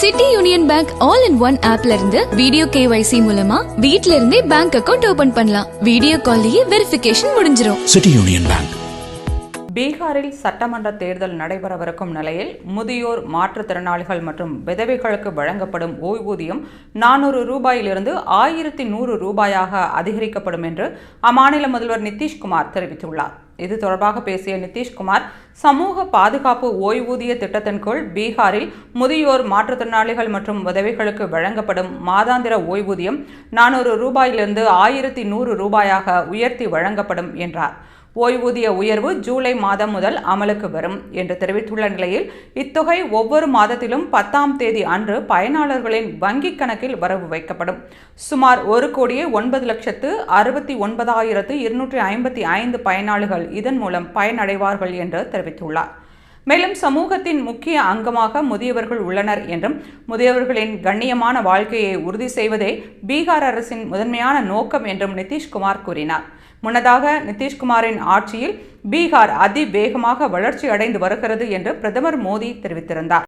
City Union Bank all in one ஆப்ல இருந்து video KYC மூலமா வீட்ல இருந்தே பேங்க் அக்கவுண்ட் ஓபன் பண்ணலாம். வீடியோ கால்லயே வெரிஃபிகேஷன் முடிஞ்சிரும். City Union Bank. பீகாரில் சட்டமன்ற தேர்தல் நடைபெறவிருக்கும் நிலையில் முதியோர் மாற்றுத்திறனாளிகள் மற்றும் விதவைகளுக்கு வழங்கப்படும் ஓய்வூதியம் நானூறு ரூபாயிலிருந்து ஆயிரத்தி நூறு ரூபாயாக அதிகரிக்கப்படும் என்று அம்மாநில முதல்வர் நிதிஷ்குமார் தெரிவித்துள்ளார். இது தொடர்பாக பேசிய நிதிஷ்குமார் சமூக பாதுகாப்பு ஓய்வூதிய திட்டத்தின் கீழ் பீகாரில் முதியோர் மாற்றுத்திறனாளிகள் மற்றும் உதவிகளுக்கு வழங்கப்படும் மாதாந்திர ஓய்வூதியம் நானூறு ரூபாயிலிருந்து ஆயிரத்தி நூறு ரூபாயாக உயர்த்தி வழங்கப்படும் என்றார். ஓய்வூதிய உயர்வு ஜூலை மாதம் முதல் அமலுக்கு வரும் என்று தெரிவித்துள்ள நிலையில் இத்தொகை ஒவ்வொரு மாதத்திலும் பத்தாம் தேதி அன்று பயனாளர்களின் வங்கிக் கணக்கில் வரவு வைக்கப்படும். சுமார் ஒரு கோடியே ஒன்பது லட்சத்து அறுபத்தி ஒன்பதாயிரத்து இருநூற்றி ஐம்பத்தி ஐந்து பயனாளிகள் இதன் மூலம் பயனடைவார்கள் என்று தெரிவித்துள்ளார். மேலும் சமூகத்தின் முக்கிய அங்கமாக முதியவர்கள் உள்ளனர் என்றும் முதியவர்களின் கண்ணியமான வாழ்க்கையை உறுதி செய்வதே பீகார் அரசின் முதன்மையான நோக்கம் என்றும் நிதிஷ்குமார் கூறினார். முன்னதாக நிதிஷ்குமாரின் ஆட்சியில் பீகார் அதிவேகமாக வளர்ச்சி அடைந்து வருகிறது என்று பிரதமர் மோடி தெரிவித்திருந்தார்.